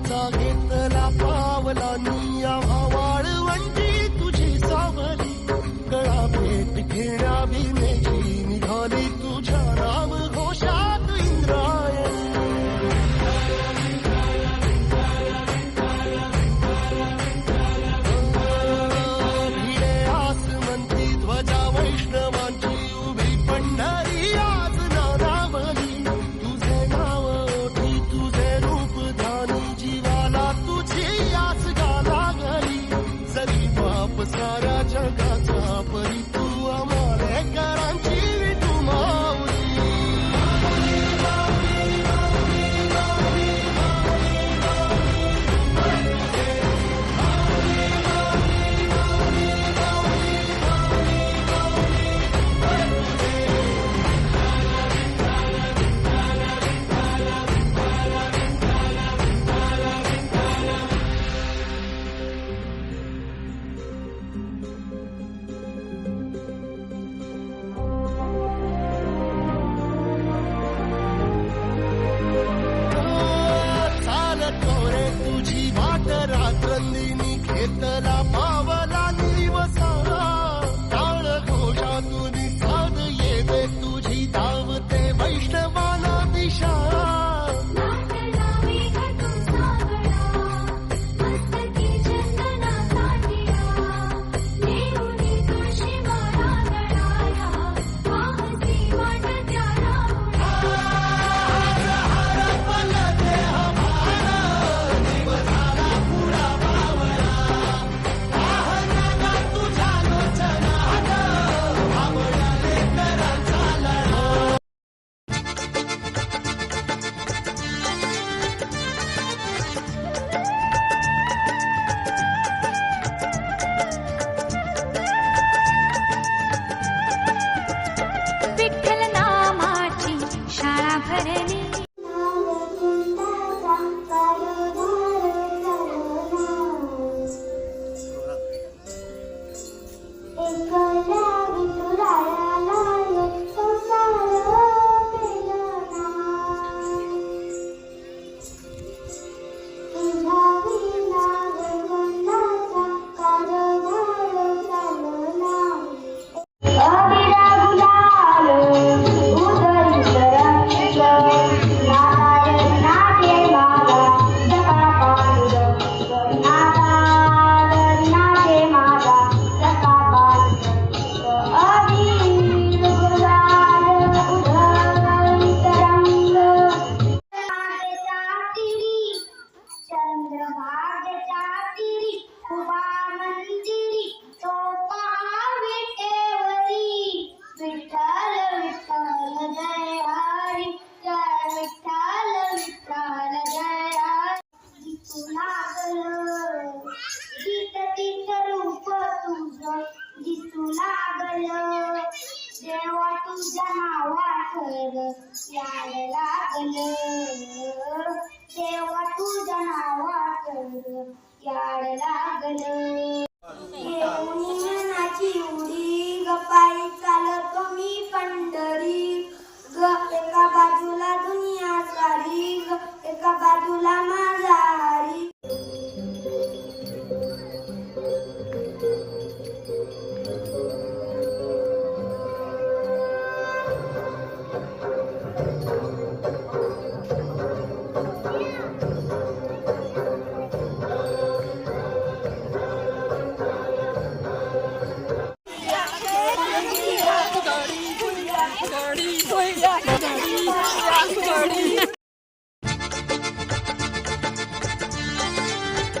Kita kita lah pawalan yang देवा तुझ्या नावा याड लागलं. Dirty, Party. dirty, Party.